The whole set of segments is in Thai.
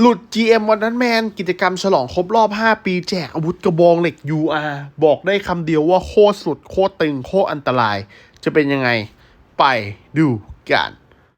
หลุด GM วันนั้นแมนกิจกรรมฉลองครบรอบ 5 ปีแจกอาวุธกระบองเหล็ก UR บอกได้คำเดียวว่าโคตรสุด โคตรตึง โคตรอันตราย จะเป็นยังไง ไปดูกัน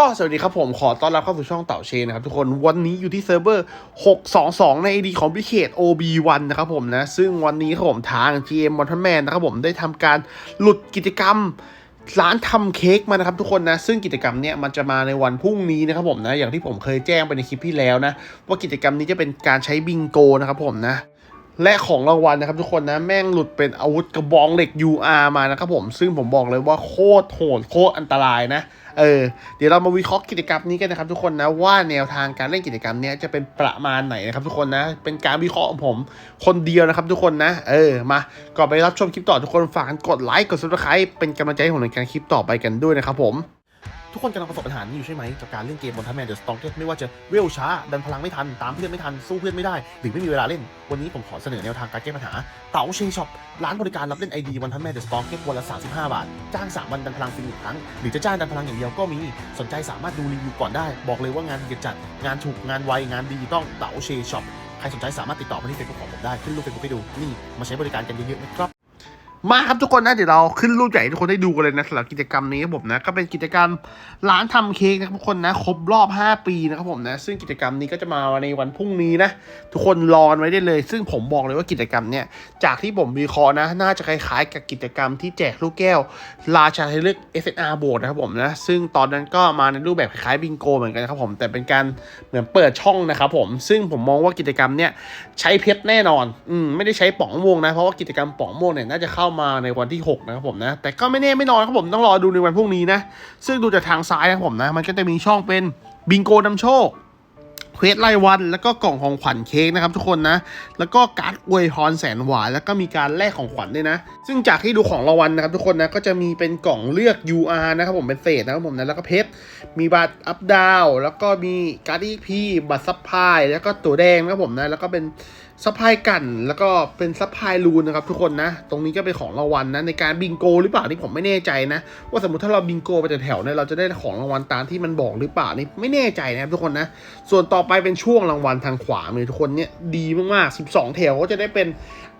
ก็สวัสดีครับผมขอต้อนรับเข้าสู่ช่องเต่าเชนนะครับทุกคนวันนี้อยู่ที่เซิร์ฟเวอร์ 622 ใน ID ของพิเคต OB1 นะครับผมนะ ซึ่งวันนี้ครับผมทาง GM w a t e r m a n นะครับผมได้ทำการหลุดกิจกรรมร้านทำเค้กมานะครับทุกคนนะ ซึ่งกิจกรรมเนี้ยมันจะมาในวันพรุ่งนี้นะครับผมนะ อย่างที่ผมเคยแจ้งไปในคลิปที่แล้วนะ ว่ากิจกรรมนี้จะเป็นการใช้บิงโกนะครับผมนะ และของรางวัลนะครับทุกคนนะแม่งหลุดเป็นอาวุธกระบองเหล็ก UR มานะครับผมซึ่งผมบอกเลยว่าโคตรโหดโคตรอันตรายนะเออเดี๋ยวเรามาวิเคราะห์กิจกรรมนี้กันนะครับทุกคนนะว่าแนวทางการเล่นกิจกรรมนี้จะเป็นประมาณไหนนะครับทุกคนนะเป็นการวิเคราะห์ของผมคนเดียวนะครับทุกคนนะเออมาก่อนไปรับชมคลิปต่อทุกคนฝากกันกดไลค์กดซับสไครป์เป็นกำลังใจให้ผมในการคลิปต่อไปกันด้วยนะครับผม ทุกคนกำลังประสบปัญหานี้อยู่ใช่ไหมกับการเล่นเกมบนทัพแมนเดอะสตองเกตไม่ว่าจะเวลช้า ดันพลังไม่ทัน ตามเพื่อนไม่ทัน สู้เพื่อนไม่ได้ หรือไม่มีเวลาเล่น วันนี้ผมขอเสนอแนวทางการแก้ปัญหา เต๋าเชงช็อป ร้านบริการรับเล่นไอดีวันทัพแมนเดอะสตองเกตวันละ 35 บาท จ้าง 3 วันดันพลังฟรีหนึ่งครั้ง หรือจะจ้างดันพลังอย่างเดียวก็มี สนใจสามารถดูรีวิวก่อนได้ บอกเลยว่างานดีจัด งานถูก งานไว งานดีต้องเต๋าเชงช็อป ใครสนใจสามารถติดต่อมาที่เฟซบุ๊กของผมได้ ขึ้นรูปเฟซบุ๊กให้ดู นี่ มาใช้บริการกันเยอะๆนะครับ มาครับทุกคนนะเดี๋ยวเราขึ้นรูปใหญ่ให้ทุกคนได้ดูกันเลยนะสำหรับกิจกรรมนี้ครับผมนะก็เป็นกิจกรรมร้านทำเค้กนะครับทุกคนนะครบรอบ 5 ปีนะครับผมนะซึ่งกิจกรรมนี้ก็จะมาในวันพรุ่งนี้นะทุกคนรอไว้ได้เลย ซึ่งผมบอกเลยว่ากิจกรรมเนี่ยจากที่ผมวิเคราะห์นะ น่าจะคล้ายๆ กับกิจกรรมที่แจกลูกแก้ว ราชาให้เลือก SNR โบสนะครับผมนะซึ่งตอนนั้นก็มาในรูปแบบคล้ายๆบิงโกเหมือนกันครับผมแต่เป็นการเหมือนเปิดช่องนะครับผมซึ่งผมมองว่ากิจกรรมเนี่ยใช้เพชรแน่นอนอืมไม่ได้ใช้ป๋องม่วงนะเพราะว่ากิจกรรมป๋องม่วงเนี่ยน่าจะเข้ามาในวันที่ 6 นะครับผมนะ แต่ก็ไม่แน่ไม่นอนครับผมต้องรอดูในวันพรุ่งนี้นะ ซึ่งดูจากทางซ้ายนะครับผมนะ มันก็จะมีช่องเป็นบิงโกนำโชคเควสรายวัน แล้วก็กล่องของขวัญเค้กนะครับทุกคนนะ แล้วก็การ์ดอวยพรแสนหวาน แล้วก็มีการแลกของขวัญด้วยนะ ซึ่งจากที่ดูของรางวัลนะครับทุกคนนะ ก็จะมีเป็นกล่องเลือก UR นะครับผมเป็นเศษนะครับผมนะ แล้วก็เพชร มีบัตรอัพดาว แล้วก็มีการ์ดอีพีบัตรซัพพาย แล้วก็ตัวแดงนะครับผมนะ แล้วก็เป็นซัพพลายกันแล้วก็เป็นซัพพลายรูนนะครับทุกคนนะ ตรงนี้ก็เป็นของรางวัลนะในการบิงโกหรือเปล่านี่ผมไม่แน่ใจนะ ว่าสมมติถ้าเราบิงโกไปแต่แถวเนี่ยเราจะได้ของรางวัลตามที่มันบอกหรือเปล่านี่ไม่แน่ใจนะครับทุกคนนะ ส่วนต่อไปเป็นช่วงรางวัลทางขวามือทุกคนเนี่ยดีมากๆ 12 แถวก็จะได้เป็น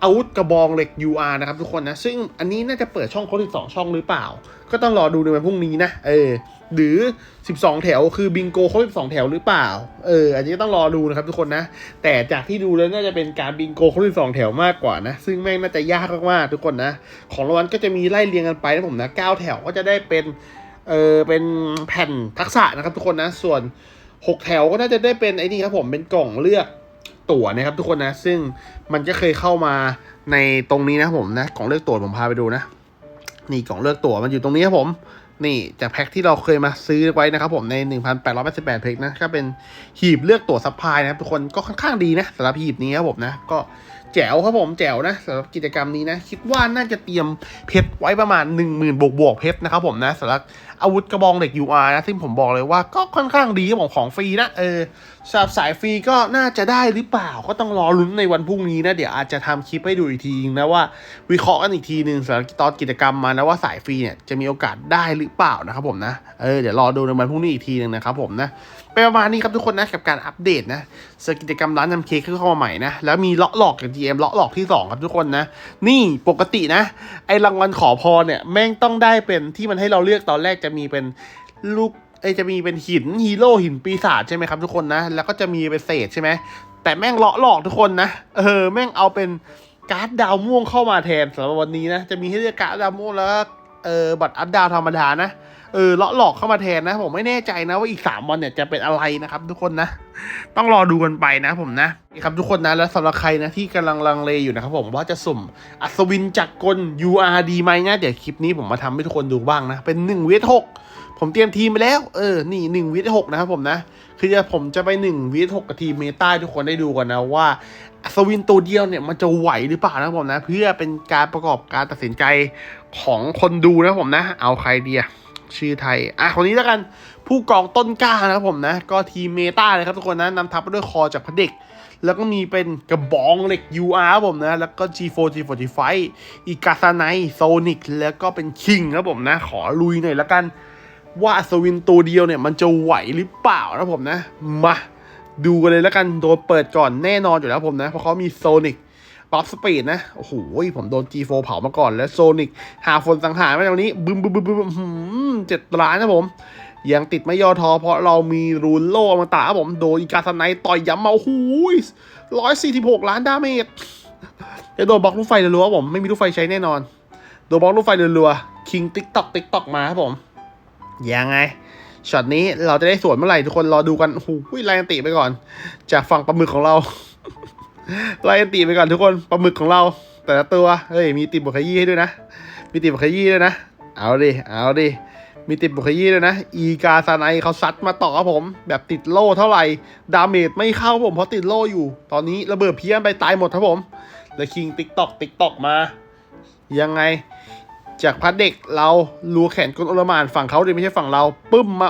อาวุธกระบองเหล็ก UR นะครับทุกคนนะ ซึ่งอันนี้น่าจะเปิดช่องครบ12 ช่องหรือเปล่า ก็ต้องรอดูในวันพรุ่งนี้นะ เออ หรือ 12 แถวคือบิงโกครบ12 แถวหรือเปล่า เออ อันนี้ต้องรอดูนะครับทุกคนนะ แต่จากที่ดูแล้วน่าจะเป็นการบิงโกครบ12 แถวมากกว่านะ ซึ่งแม่งน่าจะยากมากๆทุกคนนะ ของรางวัลก็จะมีไล่เรียงกันไปนะผมนะ 9 แถวก็จะได้เป็น เออ เป็นแผ่นทักษะนะครับทุกคนนะ ส่วน 6 แถวก็น่าจะได้เป็นไอ้นี่ครับผม เป็นกล่องเลือก ตั๋วนะครับทุกคนนะ ซึ่งมันก็เคยเข้ามาในตรงนี้นะผมนะกล่องเลือกตั๋วผมพาไปดูนะ นี่กล่องเลือกตั๋วมันอยู่ตรงนี้ครับผม นี่จากแพ็คที่เราเคยมาซื้อไว้นะครับผมใน 1,888เพกนะก็เป็นหีบเลือกตั๋วซัพพลายนะครับทุกคนก็ค่อนข้างดีนะสำหรับหีบนี้ครับผมนะก็แจ๋วครับผมแจ๋วนะสำหรับกิจกรรมนี้นะ คิดว่าน่าจะเตรียมเพชรไว้ประมาณ 1 0,000 บวกบวกเพชรนะครับผมนะสำหรับอาวุธกระบองเหล็ก UR นะ ซึ่งผมบอกเลยว่าก็ค่อนข้างดีครับผมของฟรีนะ เออสำหรับสายฟรีก็น่าจะได้หรือเปล่าก็ต้องรอลุ้นในวันพรุ่งนี้นะ เดี๋ยวอาจจะทำคลิปให้ดูอีกทีนึงนะว่าวิเคราะห์กันอีกทีหนึ่งสำหรับตอนกิจกรรมมานะว่าสายฟรีเนี่ยจะมีโอกาสได้หรือเปล่านะครับผมนะเออเดี๋ยวรอดูในวันพรุ่งนี้อีกทีหนึ่งนะครับผมนะ เป็นประมาณนี้ครับทุกคนนะกับการอัปเดตนะสำหรับกิจกรรมร้านนำเค้กเข้ามาใหม่นะ แล้วมีเลาะหลอกกับ GM เลาะหลอกที่สองครับทุกคนนะ นี่ปกตินะ ไอรางวัลขอพรเนี่ย แม่งต้องได้เป็นที่มันให้เราเลือกตอนแรกจะมีเป็นลูกไอจะมีเป็นหินฮีโร่หินปีศาจใช่ไหมครับทุกคนนะ แล้วก็จะมีเป็นเศษใช่ไหมแต่แม่งเลาะหลอกทุกคนนะ เออแม่งเอาเป็นการ์ดดาวม่วงเข้ามาแทนสำหรับวันนี้นะจะมีให้เลือกการ์ดดาวม่วงแล้วเออบัตรอัพดาวธรรมดานะ เออเลาะหลอกเข้ามาแทนนะ ผมไม่แน่ใจนะว่าอีกสามวันเนี่ยจะเป็นอะไรนะครับ ทุกคนนะ ต้องรอดูกันไปนะผมนะนะครับทุกคนนะแล้วสำหรับใครนะที่กำลังลังเลอยู่นะครับผมว่าจะสุ่มอัศวินจักรกล UR ดีไหมนะเดี๋ยวคลิปนี้ผมมาทำให้ทุกคนดูบ้างนะ เป็น1เวท6ผมเตรียมทีมไปแล้ว เออ นี่1เวท6นะครับผมนะ คือจะผมจะไปหนึ่งวีหกกับทีมเมตาทุกคนได้ดูกันนะว่าอัศวินตัวเดียวเนี่ยมันจะไหวหรือเปล่านะผมนะ เพื่อเป็นการประกอบการตัดสินใจของคนดูนะผมนะ เอาใครดีอะ ชื่อไทย อะคนนี้แล้วกันผู้กองต้นกล้านะครับผมนะ ก็ทีมเมตาเลยครับทุกคนนะนำทัพไปด้วยคอจากพระเด็ก แล้วก็มีเป็นกระบองเหล็ก UR ครับผมนะ แล้วก็ G4 G45 อีกาซาไนโซนิกแล้วก็เป็นคิงครับผมนะ ขอลุยหน่อยแล้วกัน ว่าอัศวินตัวเดียวเนี่ย มันจะไหวหรือเปล่านะผมนะ มาดูกันเลยแล้วกันโดนเปิดก่อนแน่นอนอยู่แล้วผมนะ เพราะเขามีโซนิก บัฟสปีดนะ โอ้โห ผมโดน G4 เผามาก่อน แล้วโซนิกหาฝนสังหารมาตรงนี้ บึมบึมบึมบึมหืมเจ็ดล้านนะผม ยังติดไม่ย่อท้อเพราะเรามีรูนโลอมตะครับผม โดนอีกาสไนต่อยย้ำมา โอ้โหร้อยสี่สิบหกล้านดาเมจจะโดนบล็อกลูกไฟรัวๆผม ไม่มีลูกไฟใช้แน่นอน โดนบล็อกลูกไฟรัวๆคิงติ๊กตอกติ๊กตอกมาครับผม ยังไงช็อตนี้เราจะได้สวนเมื่อไหร่ทุกคนรอดูกันโอ้โหไลน์อันติไปก่อน จากฝั่งปลาหมึกของเรา ไลน์อันติไปก่อนทุกคนปลาหมึกของเรา แต่ละตัวเฮ้ยมีติดบุคขยี้ให้ด้วยนะ มีติดบุคขยี้ด้วยนะ เอาดิเอาดิมีติดบุคขยี้ด้วยนะ อีกาซาไนเขาซัดมาต่อครับผม แบบติดโล่เท่าไหร่ ดาเมจไม่เข้าผมเพราะติดโล่อยู่ ตอนนี้ระเบิดเพี้ยนไปตายหมดครับผม แล้วคิงติ๊กตอกติ๊กตอกมา ยังไง จากพัดเด็กเราลัวแขนกลโอลมานฝั่งเขาดิไม่ใช่ฝั่งเรา ปึ้มมา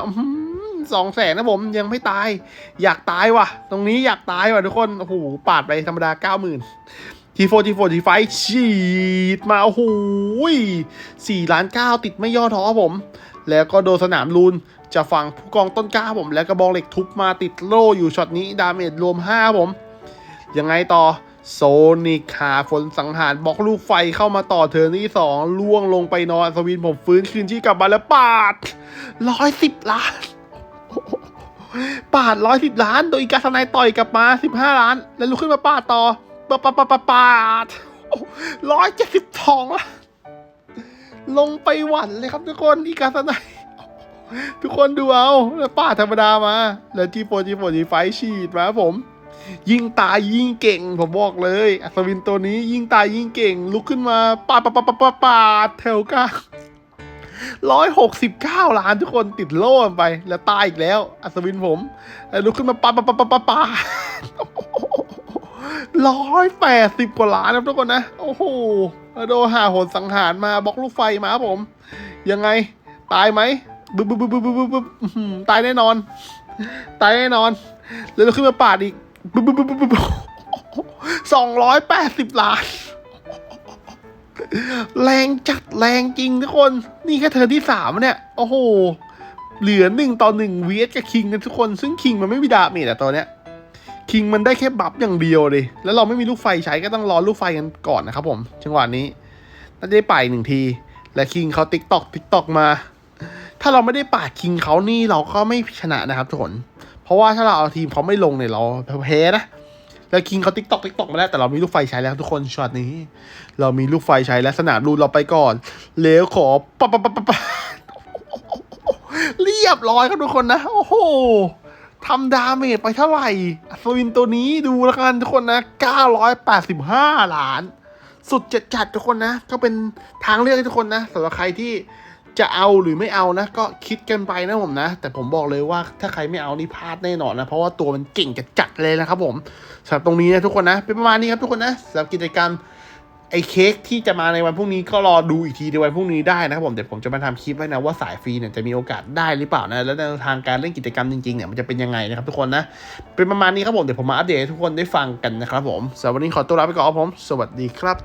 สองแสนนะผมยังไม่ตาย อยากตายว่ะ ตรงนี้อยากตายว่ะทุกคน โอ้โหปาดไปธรรมดาเก้าหมื่นทีโฟทีโฟทีไฟฉีดมา โอ้โหสี่ล้านเก้าติดไม่ย่อท้อผม แล้วก็โดนสนามลูนจะฝั่งผู้กองต้นกล้าผม แล้วกระบองเหล็กทุบมาติดโล่อยู่ช็อตนี้ ดาเมจรวม 5 ผม ยังไงต่อโซนิคหาฝนสังหารบล็อกลูกไฟเข้ามาต่อเทิร์นที่สองล่วงลงไปนอนสวินผมฟื้นคืนที่กลับมาแล้วปาดร้อยสิบล้าน ปาดร้อยสิบล้าน โดยอีกาสไนต่อยกลับมาสิบห้าล้าน แล้วลุกขึ้นมาปาดต่อปาดปาดปาดปาดปาดร้อยเจ็ดสิบสองล้านลงไปหวันเลยครับทุกคนอีกาสไนทุกคนดูเอาแล้วปาดธรรมดามา แล้วจีโฟจีโฟจีไฟฉีดมาผม ยิ่งตายยิ่งเก่งผมบอกเลย อัศวินตัวนี้ยิ่งตายยิ่งเก่ง ลุกขึ้นมาปาดปาดปาดปาดปาดปาดแถวกลาง ร้อยหกสิบเก้าล้านทุกคนติดโล่ไป แล้วตายอีกแล้ว อัศวินผมแล้วลุกขึ้นมาปาดปาดปาดปาดปาดปาร้อยแปดสิบกว่าล้านนะทุกคนนะ โอ้โหแล้วโดนหาโหนสังหารมาบล็อกลูกไฟมาครับผม ยังไง ตายไหมบึ๊บบึ๊บบึ๊บบึ๊บบึ๊บบึ๊บอื้อหือตายแน่นอน ตายแน่นอน แล้วเราขึ้นมาปาดอีกบึ๊บบึ๊บบึ๊บบึ๊บสองร้อยแปดสิบล้าน แรงจัดแรงจริงทุกคน นี่แค่เธอที่สามเนี่ย โอ้โห เหลือหนึ่งต่อหนึ่งเวสกับคิงกันทุกคน ซึ่งคิงมันไม่มีดาเมจอะตอนเนี้ยคิงมันได้แค่บัฟอย่างเดียวเลย แล้วเราไม่มีลูกไฟใช้ก็ต้องรอลูกไฟกันก่อนนะครับผมจังหวะนี้น่าจะได้ไปหนึ่งที และคิงเขาติ๊กตอกติ๊กตอกมา ถ้าเราไม่ได้ปาดคิงเขานี่เราก็ไม่ชนะนะครับทุกคน เพราะว่าถ้าเราเอาทีมเขาไม่ลงเนี่ยเราแพ้นะ แล้วคิงเขาติ๊กตอกติ๊กตอกมาแล้วแต่เรามีลูกไฟใช้แล้วทุกคนช็อตนี้ เรามีลูกไฟใช้และสนามรูนเราไปก่อนเลี้ยวขอปะปะปะปะปะเรียบร้อยครับทุกคนนะ โอ้โหทำดาเมจไปเท่าไหร่อัศวินตัวนี้ดูแล้วกันทุกคนนะ 985 ล้าน สุดจัดจัดทุกคนนะ ก็เป็นทางเลือกให้ทุกคนนะสำหรับใครที่ จะเอาหรือไม่เอานะ ก็คิดกันไปนะผมนะ แต่ผมบอกเลยว่าถ้าใครไม่เอานี่พลาดแน่นอนนะ เพราะว่าตัวมันเก่งจัดจัดเลยนะครับผมสำหรับตรงนี้นะทุกคนนะ เป็นประมาณนี้ครับทุกคนนะสำหรับกิจกรรมไอ้เค้กที่จะมาในวันพรุ่งนี้ก็รอดูอีกทีในวันพรุ่งนี้ได้นะครับผมเดี๋ยวผมจะมาทำคลิปไว้นะว่าสายฟรีเนี่ยจะมีโอกาสได้หรือเปล่านะแล้วแนทางการเล่นกิจกรรมจริงๆเนี่ยมันจะเป็นยังไงนะครับทุกคนนะเป็นประมาณนี้ครับผมเดี๋ยวผมมาอัปเดตให้ทุกคนได้ฟังกันนะครับผมสำหรับวันนี้ขอตัวลาไปก่อนผม สวัสดีครับ